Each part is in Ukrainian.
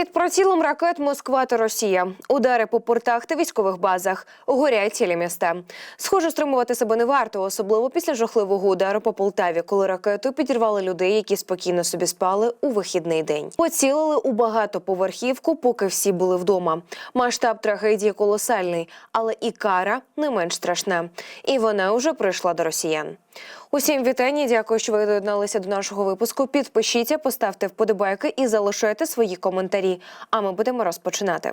Під прицілом ракет Москва та Росія. Удари по портах та військових базах. Горять цілі міста. Схоже, стримувати себе не варто, особливо після жахливого удару по Полтаві, коли ракетою підірвали людей, які спокійно собі спали у вихідний день. Поцілили у багатоповерхівку, поки всі були вдома. Масштаб трагедії колосальний, але і кара не менш страшна. І вона вже прийшла до росіян. Усім вітання. Дякую, що ви доєдналися до нашого випуску. Підпишіться, поставте вподобайки і залишайте свої коментарі. А ми будемо розпочинати.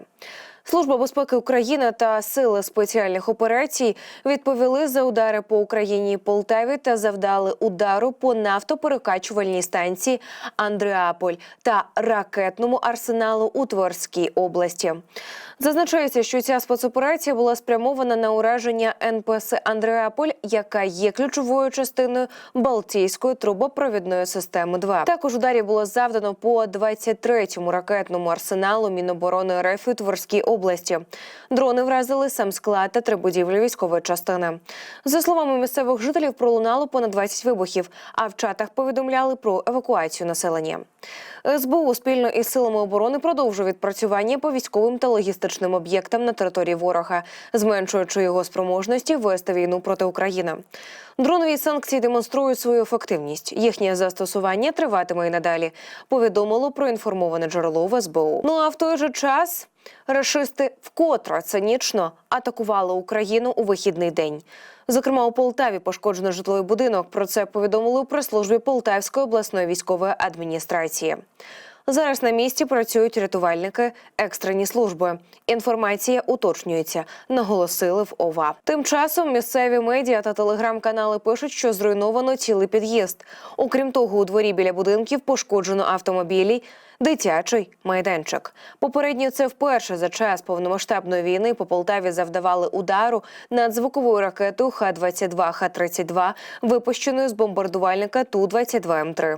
Служба безпеки України та сили спеціальних операцій відповіли за удари по Україні Полтаві та завдали удару по нафтоперекачувальній станції Андреаполь та ракетному арсеналу у Тверській області. Зазначається, що ця спецоперація була спрямована на ураження НПС Андреаполь, яка є ключовою частиною Балтійської трубопровідної системи. 2 також ударів було завдано по 23-му ракетному арсеналу Міноборони РФ у Тверській області. Дрони вразили сам склад та три будівлі військової частини. За словами місцевих жителів, пролунало понад 20 вибухів, а в чатах повідомляли про евакуацію населення. СБУ спільно із силами оборони продовжує відпрацювання по військовим та логістичним об'єктам на території ворога, зменшуючи його спроможності вести війну проти України. Дронові санкції демонструють свою ефективність. Їхнє застосування триватиме і надалі. Повідомило проінформоване джерело в СБУ. Ну а в той же час. Рашисти вкотре цинічно атакували Україну у вихідний день. Зокрема, у Полтаві пошкоджено житловий будинок. Про це повідомили у прес-службі Полтавської обласної військової адміністрації. Зараз на місці працюють рятувальники, екстрені служби. Інформація уточнюється, наголосили в ОВА. Тим часом місцеві медіа та телеграм-канали пишуть, що зруйновано цілий під'їзд. Окрім того, у дворі біля будинків пошкоджено автомобілі. Дитячий майданчик. Попередньо це вперше за час повномасштабної війни по Полтаві завдавали удару над звуковою ракетою Х-22, Х-32, випущеною з бомбардувальника Ту-22М3.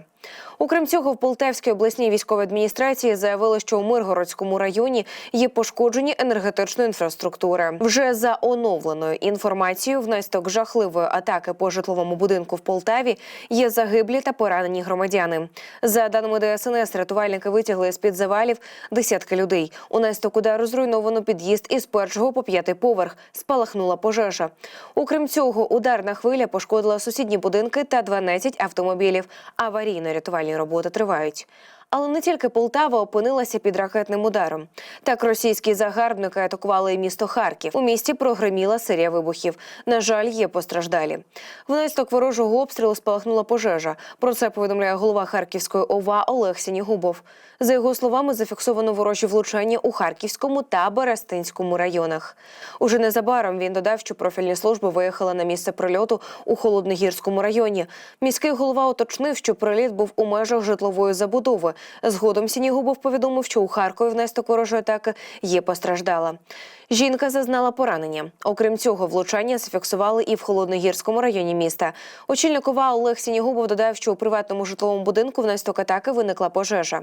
Окрім цього, в Полтавській обласній військовій адміністрації заявили, що у Миргородському районі є пошкоджені енергетичної інфраструктури. Вже за оновленою інформацією, внаслідок жахливої атаки по житловому будинку в Полтаві є загиблі та поранені громадяни. За даними ДСНС, рятувальники витягли з під завалів десятки людей. Унаслідок удару розруйновано під'їзд із першого по п'ятий поверх. Спалахнула пожежа. Окрім цього, ударна хвиля пошкодила сусідні будинки та 12 автомобілів. Аварійно-рятувальні роботи тривають. Але не тільки Полтава опинилася під ракетним ударом. Так російські загарбники атакували і місто Харків. У місті прогреміла серія вибухів. На жаль, є постраждалі. Внаслідок ворожого обстрілу спалахнула пожежа. Про це повідомляє голова Харківської ОВА Олег Сінігубов. За його словами, зафіксовано ворожі влучання у Харківському та Берестинському районах. Уже незабаром він додав, що профільні служби виїхали на місце прильоту у Холодногірському районі. Міський голова уточнив, що приліт був у межах житлової забудови. Згодом Сінігубов повідомив, що у Харкові внаслідок ворожої атаки є постраждала. Жінка зазнала поранення. Окрім цього, влучання зафіксували і в Холодногірському районі міста. Очільник ОВА Олег Сінігубов додав, що у приватному житловому будинку внаслідок атаки виникла пожежа.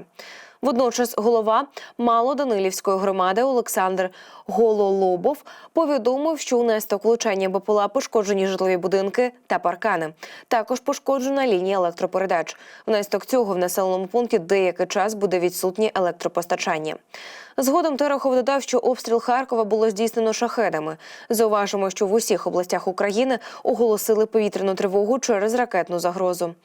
Водночас голова Малоданилівської громади Олександр Гололобов повідомив, що унаслідок влучання БПЛА пошкоджені житлові будинки та паркани. Також пошкоджена лінія електропередач. Внаслідок цього в населеному пункті деякий час буде відсутнє електропостачання. Згодом Терехов додав, що обстріл Харкова було здійснено шахедами. Зауважимо, що в усіх областях України оголосили повітряну тривогу через ракетну загрозу.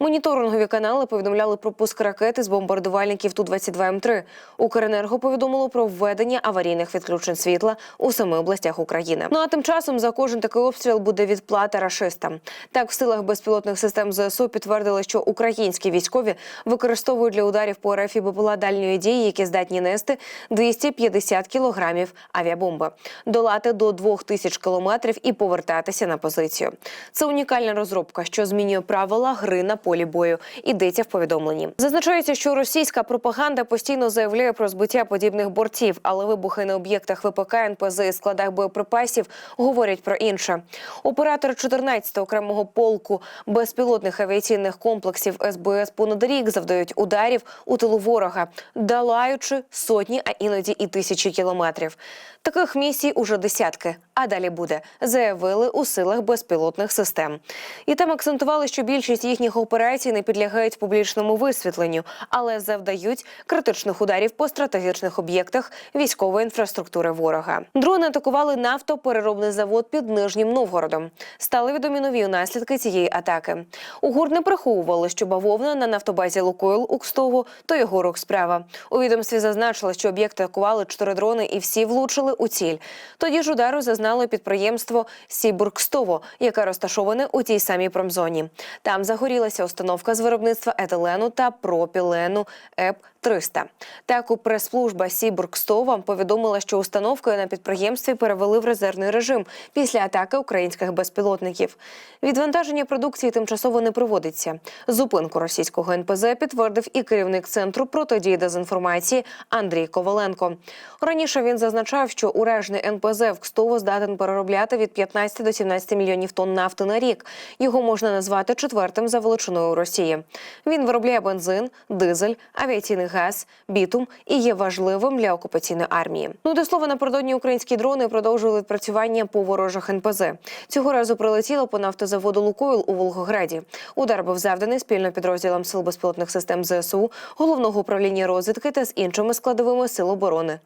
Моніторингові канали повідомляли про пуск ракети з бомбардувальників Ту-22М3. Укренерго повідомило про введення аварійних відключень світла у семи областях України. Ну а тим часом за кожен такий обстріл буде відплата рашистам. Так, в силах безпілотних систем ЗСУ підтвердили, що українські військові використовують для ударів по РФ БПЛА дальньої дії, які здатні нести 250 кілограмів авіабомби, долати до 2000 кілометрів і повертатися на позицію. Це унікальна розробка, що змінює правила гри на полі бою. Йдеться в повідомленні. Зазначається, що російська пропаганда постійно заявляє про збиття подібних бортів, але вибухи на об'єктах ВПК НПЗ і складах боєприпасів говорять про інше. Оператор 14-го окремого полку безпілотних авіаційних комплексів СБС понад рік завдають ударів у тилу ворога, долаючи сотні, а іноді і тисячі кілометрів. Таких місій уже десятки. А далі буде, заявили у силах безпілотних систем. І там акцентували, що більшість їхніх операцій операції не підлягають публічному висвітленню, але завдають критичних ударів по стратегічних об'єктах військової інфраструктури ворога. Дрони атакували нафтопереробний завод під Нижнім Новгородом. Стали відомі нові наслідки цієї атаки. У ГУР не приховували, що бавовна на нафтобазі Лукойл у Кстову то його рук справа. У відомстві зазначили, що об'єкти атакували чотири дрони і всі влучили у ціль. Тоді ж удару зазнало підприємство Сібургстово, яке розташоване у тій самій промзоні. Там загорілася установка з виробництва етилену та пропілену ЕП 300. Так у прес-служба Сібургстова повідомила, що установкою на підприємстві перевели в резервний режим після атаки українських безпілотників. Відвантаження продукції тимчасово не проводиться. Зупинку російського НПЗ підтвердив і керівник центру протидії дезінформації Андрій Коваленко. Раніше він зазначав, що уражений НПЗ в Кстово здатен переробляти від 15 до 17 мільйонів тонн нафти на рік. Його можна назвати четвертим за величиною у Росії. Він виробляє бензин, дизель, авіаційний газ, бітум і є важливим для окупаційної армії. Ну до слова, напередодні українські дрони продовжували відпрацювання по ворожих НПЗ. Цього разу прилетіло по нафтозаводу Лукойл у Волгограді. Удар був завданий спільно підрозділам сил безпілотних систем ЗСУ, головного управління розвідки та з іншими складовими сил оборони.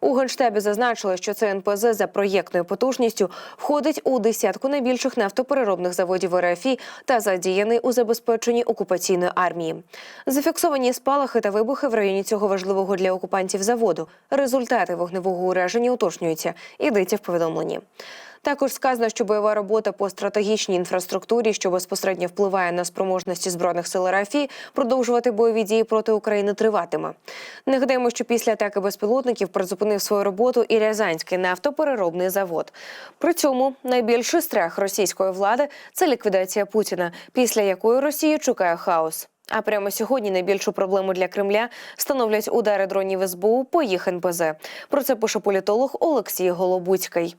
У генштабі зазначили, що це НПЗ за проєктною потужністю входить у десятку найбільших нафтопереробних заводів РФІ та задіяний у забезпеченні окупаційної армії. Зафіксовані спалахи та вибухи в районі цього важливого для окупантів заводу. Результати вогневого ураження уточнюються. Йдеться в повідомленні. Також сказано, що бойова робота по стратегічній інфраструктурі, що безпосередньо впливає на спроможності збройних сил РФ, продовжувати бойові дії проти України триватиме. Нагадаємо, що після атаки безпілотників призупинив свою роботу і Рязанський нафтопереробний завод. При цьому найбільший страх російської влади це ліквідація Путіна, після якої Росію чекає хаос. А прямо сьогодні найбільшу проблему для Кремля становлять удари дронів СБУ по їх НПЗ. Про це пише політолог Олексій Голобуцький.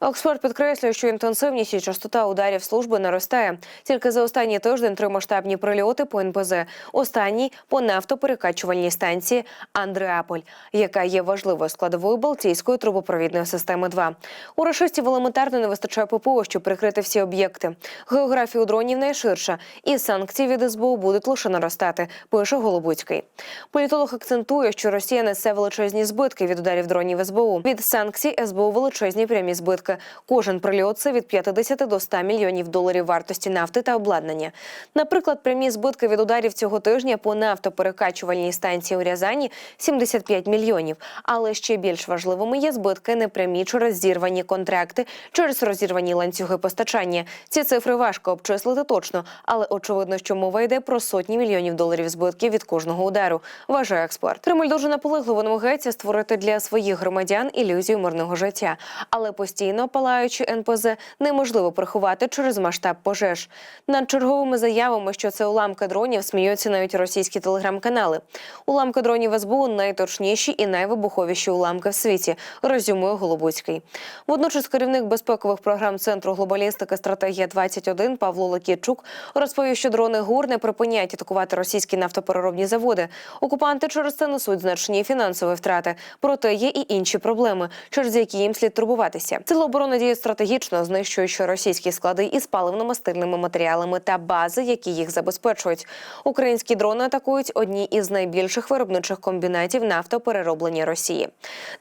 Експерт підкреслює, що інтенсивність і частота ударів служби наростає. Тільки за останній тиждень три масштабні прильоти по НПЗ. Останній по нафтоперекачувальній станції Андреаполь, яка є важливою складовою Балтійської трубопровідної системи. 2 у рашистів елементарно не вистачає ППО, щоб прикрити всі об'єкти. Географія у дронів найширша, і санкції від СБУ будуть лише наростати. Пише Голобуцький. Політолог акцентує, що Росія несе величезні збитки від ударів дронів СБУ. Від санкцій СБУ величезні прямі збитки. Кожен прильот це від 50 до 100 мільйонів доларів вартості нафти та обладнання. Наприклад, прямі збитки від ударів цього тижня по нафтоперекачувальній станції у Рязані 75 мільйонів. Але ще більш важливими є збитки непрямі через зірвані контракти, через розірвані ланцюги постачання. Ці цифри важко обчислити точно, але очевидно, що мова йде про сотні мільйонів доларів збитків від кожного удару. Вважає експерт. Кремль дуже наполегливо намагається створити для своїх громадян ілюзію мирного життя, але постійно палаючи НПЗ неможливо приховати через масштаб пожеж. Над черговими заявами, що це уламки дронів, сміються навіть російські телеграм-канали. Уламки дронів СБУ найточніші і найвибуховіші уламки в світі. Резюмує Голобуцький. Водночас керівник безпекових програм центру глобалістики стратегія 21 Павло Лакічук розповів, що дрони ГУР не припиняють атакувати російські нафтопереробні заводи. Окупанти через це несуть значні фінансові втрати. Проте є і інші проблеми, через які їм слід турбуватися. Сили оборони діють стратегічно, знищуючи російські склади із паливно-мастильними матеріалами та бази, які їх забезпечують. Українські дрони атакують одні із найбільших виробничих комбінатів нафтоперероблення Росії.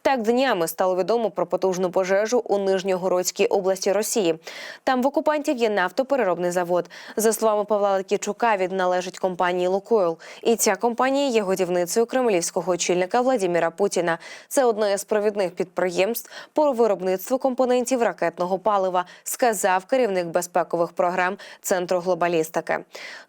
Так днями стало відомо про потужну пожежу у Нижньогородській області Росії. Там в окупантів є нафтопереробний завод. За словами Павла Лакічука, він належить компанії Лукойл. І ця компанія є годівницею кремлівського очільника Владіміра Путіна. Це одне з провідних підприємств по виробництву компонентів ракетного палива, сказав керівник безпекових програм Центру глобалістики.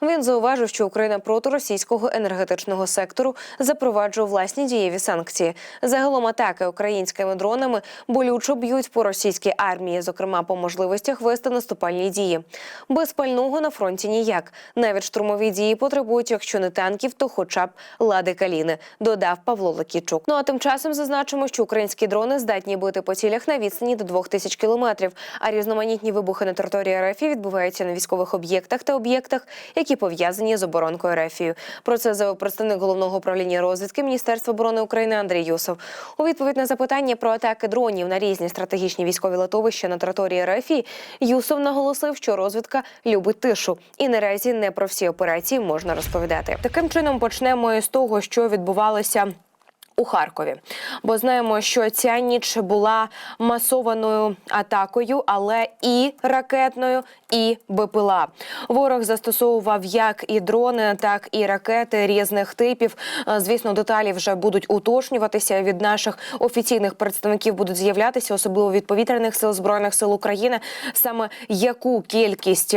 Він зауважив, що Україна проти російського енергетичного сектору запроваджує власні дієві санкції. Загалом атаки українськими дронами болючо б'ють по російській армії, зокрема по можливостях вести наступальні дії. Без пального на фронті ніяк. Навіть штурмові дії по потребують, якщо не танків, то хоча б лади каліни, додав Павло Лакічук. Ну а тим часом зазначимо, що українські дрони здатні бити по цілях на відстані до 2000 кілометрів. А різноманітні вибухи на території РФ відбуваються на військових об'єктах та об'єктах, які пов'язані з оборонкою РФ. Про це заявив представник головного управління розвідки Міністерства оборони України Андрій Юсов. У відповідь на запитання про атаки дронів на різні стратегічні військові литовища на території РФ, Юсов наголосив, що розвідка любить тишу, і наразі не про всі операції можна розповідати. Таким чином почнемо із того, що відбувалося. У Харкові, бо знаємо, що ця ніч була масованою атакою, але і ракетною, і БПЛА. Ворог застосовував як і дрони, так і ракети різних типів. Е, Звісно, деталі вже будуть уточнюватися. Від наших офіційних представників будуть з'являтися, особливо від повітряних сил збройних сил України. Саме яку кількість,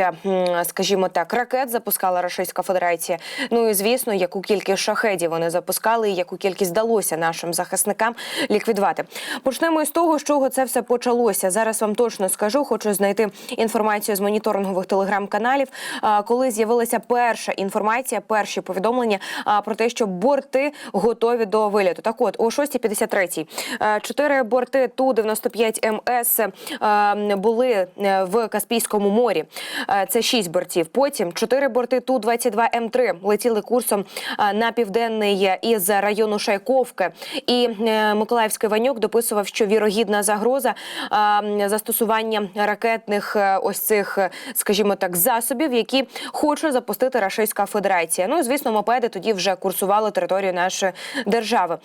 скажімо так, ракет запускала Російська Федерація. Ну і звісно, яку кількість шахедів вони запускали, і яку кількість вдалося нашим захисникам ліквідувати. Почнемо із того, з чого це все почалося. Зараз вам точно скажу. Хочу знайти інформацію з моніторингових телеграм-каналів. Коли з'явилася перша інформація, перші повідомлення про те, що борти готові до виліту. Так, от о 6.53 е, чотири борти ту 95 МС е, були е, в Каспійському морі. Е, Це шість бортів. Потім чотири борти ту 22 М3 летіли курсом е, на південний із району Шайковки. І е, Миколаївський Ванюк дописував, що вірогідна загроза застосування ракетних е, ось цих, е, скажімо так, засобів, які хоче запустити Рашистська Федерація. Ну звісно, мопеди тоді вже курсували територію нашої держави.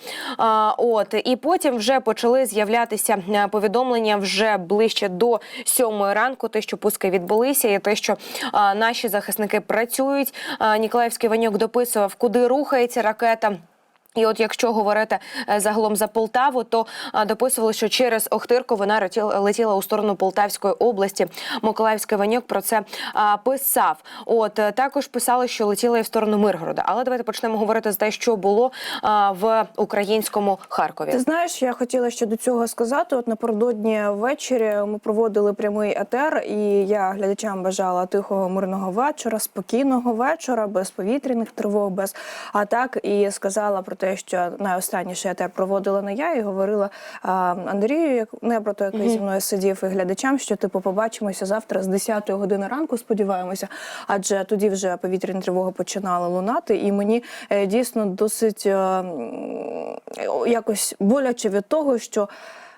От і потім вже почали з'являтися повідомлення вже ближче до сьомої ранку. Те, що пуски відбулися, і те, що наші захисники працюють. Ніколаївський Ванюк дописував, куди рухається ракета. І от якщо говорити е, загалом за Полтаву, то дописували, що через Охтирку вона летіла у сторону Полтавської області. Миколаївський Ванюк про це писав. От е, також писали, що летіла і в сторону Миргорода. Але давайте почнемо говорити за те, що було в українському Харкові. Ти знаєш, я хотіла ще до цього сказати. От напередодні ввечері ми проводили прямий етер, і я глядачам бажала тихого мирного вечора, спокійного вечора, без повітряних тривог, без атак. І сказала про те, що найостанніше я те проводила не я, і говорила а, Андрію, як не про Неброто, який зі мною сидів, і глядачам, що типу побачимося завтра з 10 години ранку. Сподіваємося, адже тоді вже повітряні тривоги починали лунати, і мені е, дійсно досить е, якось боляче від того, що.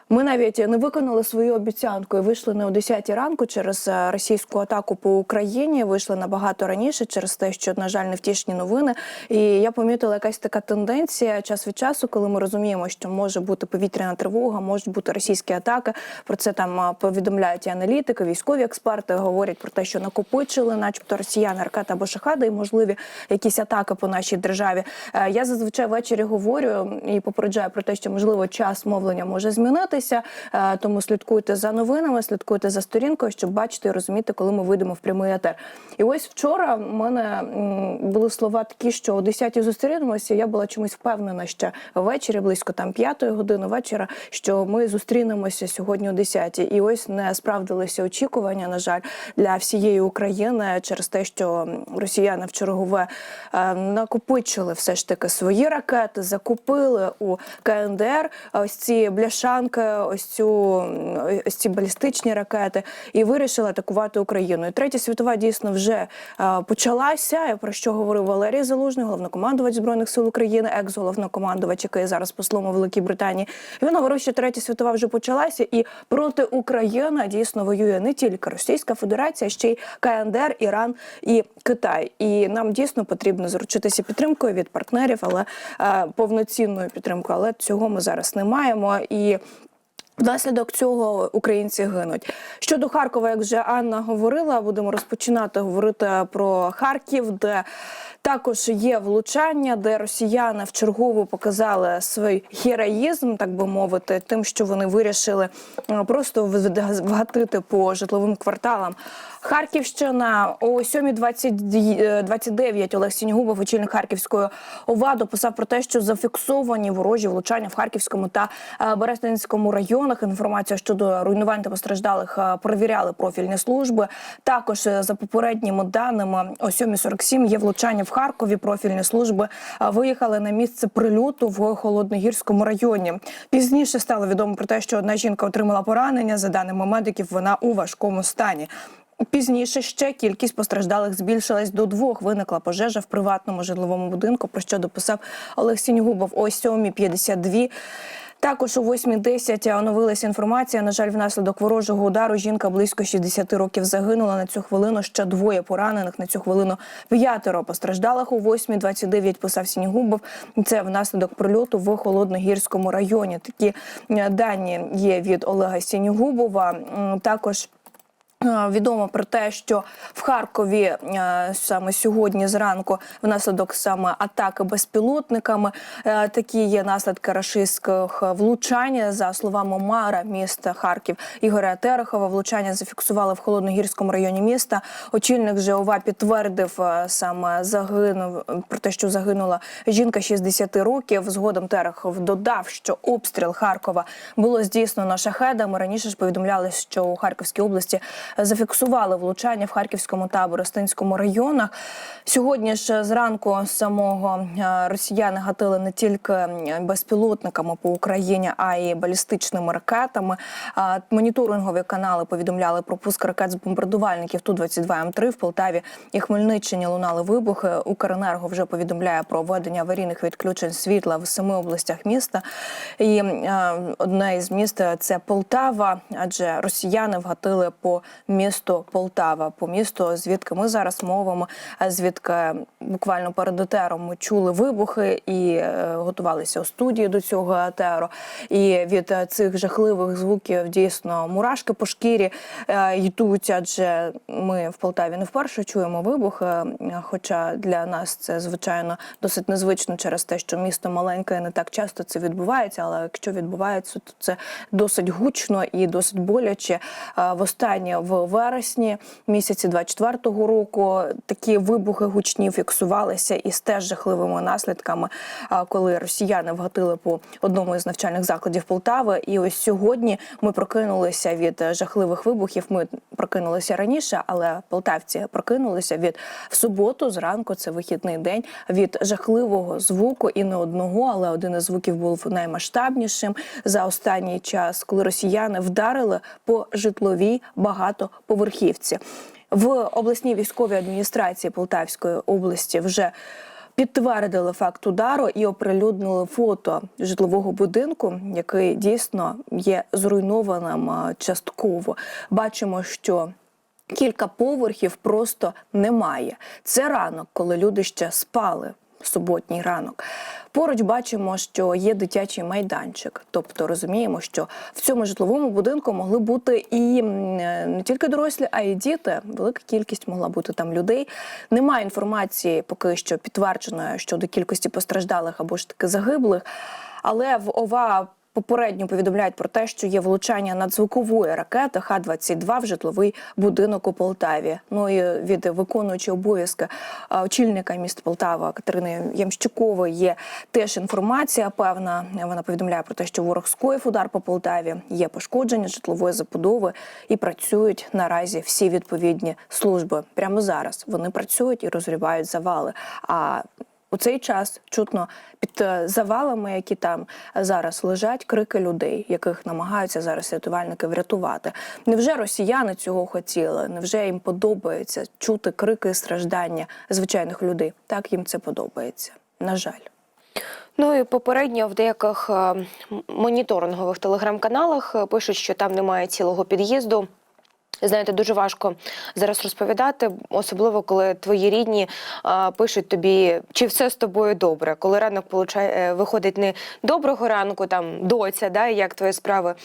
Ми навіть не виконали свою обіцянку і вийшли не о 10 ранку через е, російську атаку по Україні. Вийшли набагато раніше через те, що на жаль невтішні новини. І я помітила якась така тенденція час від часу, коли ми розуміємо, що може бути повітряна тривога, можуть бути російські атаки. Про це там е, повідомляють і аналітики, військові експерти говорять про те, що накопичили, начебто росіяни ракети або шахади, і можливі якісь атаки по нашій державі. Е, Я зазвичай ввечері говорю і попереджаю про те, що можливо час мовлення може змінитися. Е, Тому слідкуйте за новинами, слідкуйте за сторінкою, щоб бачити і розуміти, коли ми вийдемо в прямий етер. І ось вчора в мене були слова такі, що о 10-й зустрінемося. Я була чомусь впевнена ще ввечері, близько там 5-ї години вечора, що ми зустрінемося сьогодні о 10-й. І ось не справдилися очікування, на жаль, для всієї України через те, що росіяни в чергове е, накопичили все ж таки свої ракети, закупили у КНДР ось ці бляшанки, ось цю ось ці балістичні ракети, і вирішили атакувати Україну. І третя світова дійсно вже е, почалася. Про що говорив Валерій Залужний, головнокомандувач збройних сил України, екс-головнокомандувач, який зараз послом у Великій Британії. І він говорив, що третя світова вже почалася, і проти України дійсно воює не тільки Російська Федерація, ще й КНДР, Іран і Китай. І нам дійсно потрібно заручитися підтримкою від партнерів, але е, повноцінною підтримкою. Але цього ми зараз не маємо і. Внаслідок цього українці гинуть. Щодо Харкова, як вже Анна говорила, будемо розпочинати говорити про Харків, де також є влучання, де росіяни вчергово показали свій героїзм, так би мовити, тим, що вони вирішили е, просто вгатити по житловим кварталам. Харківщина о 7.29 Олег Сінігубов, очільник Харківської ОВА, дописав про те, що зафіксовані ворожі влучання в Харківському та е, Берестинському районах. Інформація щодо руйнувань та постраждалих е, перевіряли профільні служби. Також е, за попередніми даними о 7.47 є влучання в Харкові. Профільні служби виїхали на місце прильоту в холодногірському районі. Пізніше стало відомо про те, що одна жінка отримала поранення. За даними медиків, вона у важкому стані. Пізніше ще кількість постраждалих збільшилась до двох. Виникла пожежа в приватному житловому будинку. Про що дописав Олег Сінігубов о 7.52. Також о 8.10 оновилася інформація. На жаль, внаслідок ворожого удару жінка близько 60 років загинула. На цю хвилину ще двоє поранених. На цю хвилину п'ятеро постраждалих. О 8.29 писав Сінігубов. Це внаслідок прильоту в холодногірському районі. Такі е, дані є від Олега Сінігубова. Також Відомо про те, що в Харкові е, саме сьогодні зранку, внаслідок саме атаки безпілотниками, е, такі є наслідки рашистських влучань. За словами мера міста Харків Ігоря Терехова, влучання зафіксували в холодногірському районі міста. Очільник ЖОВА підтвердив е, саме загинув про те, що загинула жінка 60 років. Згодом Терехов додав, що обстріл Харкова було здійснено шахедами. Раніше ж повідомляли, що у Харківській області зафіксували влучання в харківському та Боростинському районах. Сьогодні ж зранку самого е, росіяни гатили не тільки е, безпілотниками по Україні, а й балістичними ракетами. А Моніторингові канали повідомляли про пуск ракет з бомбардувальників ту 22 м 3 в Полтаві і Хмельниччині лунали вибухи. Укренерго вже повідомляє про введення аварійних відключень світла в семи областях міста. І е, одне із міст це Полтава, адже росіяни вгатили по місту Полтава, по місту, звідки ми зараз мовимо, звідки буквально перед етером ми чули вибухи і е, готувалися у студії до цього етеру. І від е, цих жахливих звуків дійсно мурашки по шкірі е, йдуть, адже ми в Полтаві не вперше чуємо вибухи. е, Хоча для нас це звичайно досить незвично через те, що місто маленьке і не так часто це відбувається. Але якщо відбувається, то це досить гучно і досить боляче. Е, Востаннє в вересні місяці 24-го року такі вибухи гучні фіксувалися із теж жахливими наслідками, коли росіяни вгатили по одному із навчальних закладів Полтави. І ось сьогодні ми прокинулися від жахливих вибухів. Ми прокинулися раніше, але полтавці прокинулися від в суботу. Зранку це вихідний день від жахливого звуку і не одного, але один із звуків був наймасштабнішим за останній час, коли росіяни вдарили по житловій багатоповерхівці. В обласній військовій адміністрації Полтавської області вже підтвердили факт удару і оприлюднили фото житлового будинку, який дійсно є зруйнованим частково. Бачимо, що кілька поверхів просто немає. Це ранок, коли люди ще спали. Суботній ранок. Поруч бачимо, що є дитячий майданчик. Тобто розуміємо, що в цьому житловому будинку могли бути і не тільки дорослі, а й діти. Велика кількість могла бути там людей. Немає інформації поки що підтвердженої щодо кількості постраждалих або ж таки загиблих. Але в ОВА Попередньо повідомляють про те, що є влучання надзвукової ракети Х-22 в житловий будинок у Полтаві. Ну і від виконуючої обов'язки очільника міста Полтава Катерини Ямщукової є теж інформація. Певна вона повідомляє про те, що ворог скоїв удар по Полтаві, є пошкодження житлової забудови і працюють наразі всі відповідні служби. Прямо зараз вони працюють і розривають завали. А у цей час чутно під е, завалами, які там зараз лежать, крики людей, яких намагаються зараз рятувальники врятувати. Невже росіяни цього хотіли? Невже їм подобається чути крики страждання звичайних людей? Так їм це подобається. На жаль. Ну і попередньо в деяких е, моніторингових телеграм-каналах е, пишуть, що там немає цілого під'їзду. Знаєте, дуже важко зараз розповідати, особливо коли твої рідні а, пишуть тобі, чи все з тобою добре. Коли ранок получає, е, виходить не доброго ранку, там доця, да, як твої справи.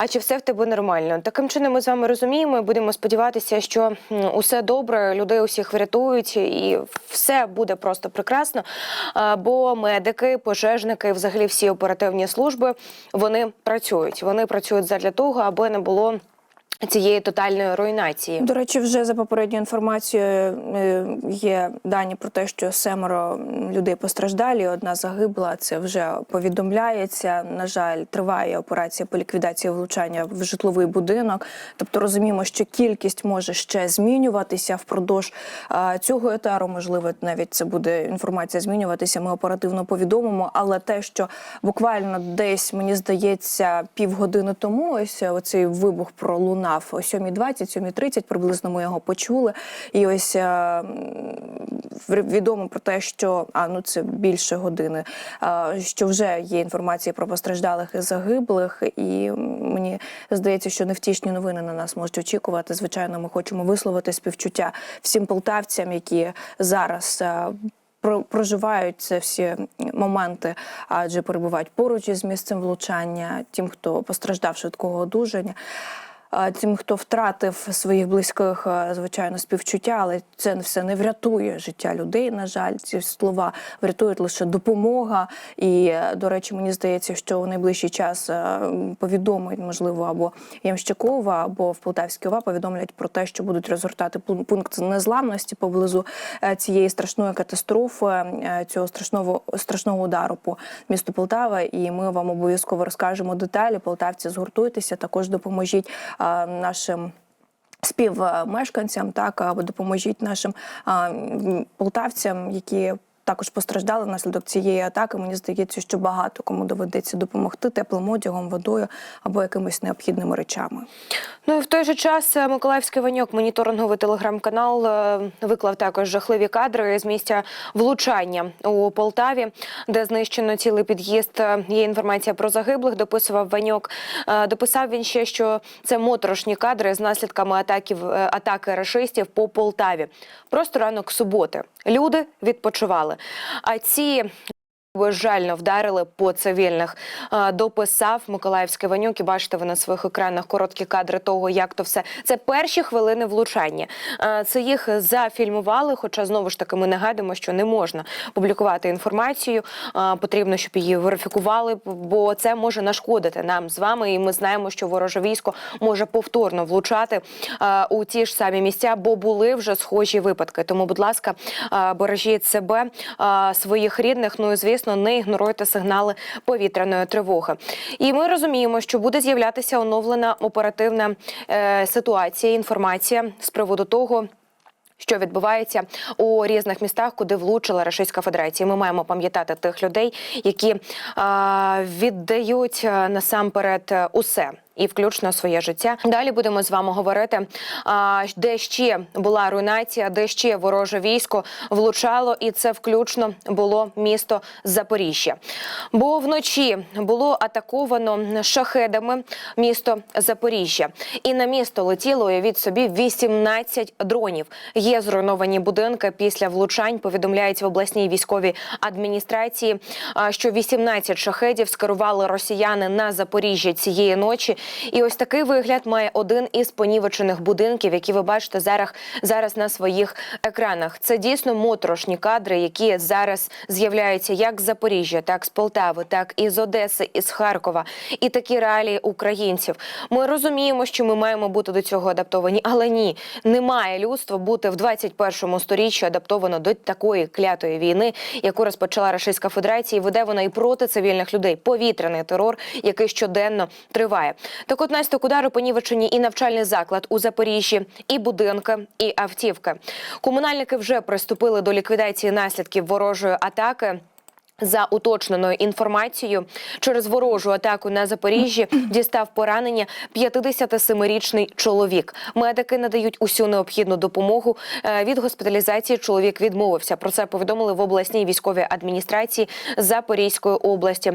А чи все в тебе нормально? Таким чином ми з вами розуміємо. і Будемо сподіватися, що усе добре, людей усіх врятують, і все буде просто прекрасно. Бо медики, пожежники, взагалі всі оперативні служби вони працюють. Вони працюють задля того, аби не було цієї тотальної руйнації. До речі, вже за попередньою інформацією е, є дані про те, що семеро людей постраждалі, одна загибла. Це вже повідомляється. На жаль, триває операція по ліквідації влучання в житловий будинок. Тобто розуміємо, що кількість може ще змінюватися впродовж цього етару. Можливо, навіть це буде інформація змінюватися. Ми оперативно повідомимо. Але те, що буквально десь мені здається півгодини тому, ось оцей вибух пролунав о 7.20, 7.30, приблизно ми його почули. І ось е, відомо про те, що а ну це більше години. е, Що вже є інформація про постраждалих і загиблих, і мені здається, що невтішні новини на нас можуть очікувати. Звичайно, ми хочемо висловити співчуття всім полтавцям, які зараз. е, про- Проживають це всі моменти, адже перебувають поруч із місцем влучання, тим, хто постраждав швидкого одужання. Тим, хто втратив своїх близьких, звичайно, співчуття, але це все не врятує життя людей. На жаль, ці слова врятують лише допомога. І, е, до речі, мені здається, що у найближчий час е, повідомить, можливо, або Ямщикова, або в Полтавській ОВА повідомлять про те, що будуть розгортати пун- пункт незламності поблизу е, цієї страшної катастрофи, цього страшного страшного удару по місту Полтава. І ми вам обов'язково розкажемо деталі. Полтавці згуртуйтеся, також допоможіть нашим. Співмешканцям так або допоможіть нашим а, полтавцям, які також постраждали внаслідок цієї атаки. Мені здається, що багато кому доведеться допомогти теплим одягом, водою або якимись необхідними речами. Ну і в той же час е, Миколаївський Ваньок, моніторинговий телеграм-канал, е, виклав також жахливі кадри з місця влучання у Полтаві, де знищено цілий під'їзд. Е, Є інформація про загиблих. Дописував Ваньок. Дописав він ще, що це моторошні кадри з наслідками атаків атаки рашистів по Полтаві. Просто ранок суботи. Люди відпочивали. А ці Безжально вдарили по цивільних. Е, Дописав Миколаївський Ванюк. І бачите ви на своїх екранах короткі кадри того, як то все. Це перші хвилини влучання. Е, Це їх зафільмували. Хоча знову ж таки ми нагадуємо, що не можна публікувати інформацію. Е, Потрібно, щоб її верифікували, бо це може нашкодити нам з вами. І ми знаємо, що вороже військо може повторно влучати у ті ж самі місця, бо були вже схожі випадки. Тому, будь ласка, бережіть себе, своїх рідних. Ну і звісно, не ігноруйте сигнали повітряної тривоги. І ми розуміємо, що буде з'являтися оновлена оперативна е, ситуація, інформація з приводу того. Що відбувається у різних містах, куди влучила Російська Федерація? Ми маємо пам'ятати тих людей, які е, віддають насамперед е, усе. І включно своє життя. Далі будемо з вами говорити, де ще була руйнація, де ще вороже військо влучало, і це включно було місто Запоріжжя. Бо вночі було атаковано шахедами місто Запоріжжя, і на місто летіло уявіть собі 18 дронів. Є зруйновані будинки після влучань. Повідомляють в обласній військовій адміністрації, що 18 шахедів скерували росіяни на Запоріжжя цієї ночі. І ось такий вигляд має один із понівечених будинків, які ви бачите зараз, зараз на своїх екранах. Це дійсно моторошні кадри, які зараз з'являються як з Запоріжжя, так з Полтави, так і з Одеси, і з Харкова. І такі реалії українців. Ми розуміємо, що ми маємо бути до цього адаптовані, але ні, немає людства бути в 21 сторіччі адаптовано до такої клятої війни, яку розпочала Російська Федерація. І веде вона і проти цивільних людей. Повітряний терор, який щоденно триває. Так от наслідок удару понівечені і навчальний заклад у Запоріжжі, і будинки, і автівки. Комунальники вже приступили до ліквідації наслідків ворожої атаки. За уточненою інформацією, через ворожу атаку на Запоріжжі дістав поранення 57-річний чоловік. Медики надають усю необхідну допомогу. Е, Від госпіталізації чоловік відмовився. Про це повідомили в обласній військовій адміністрації Запорізької області.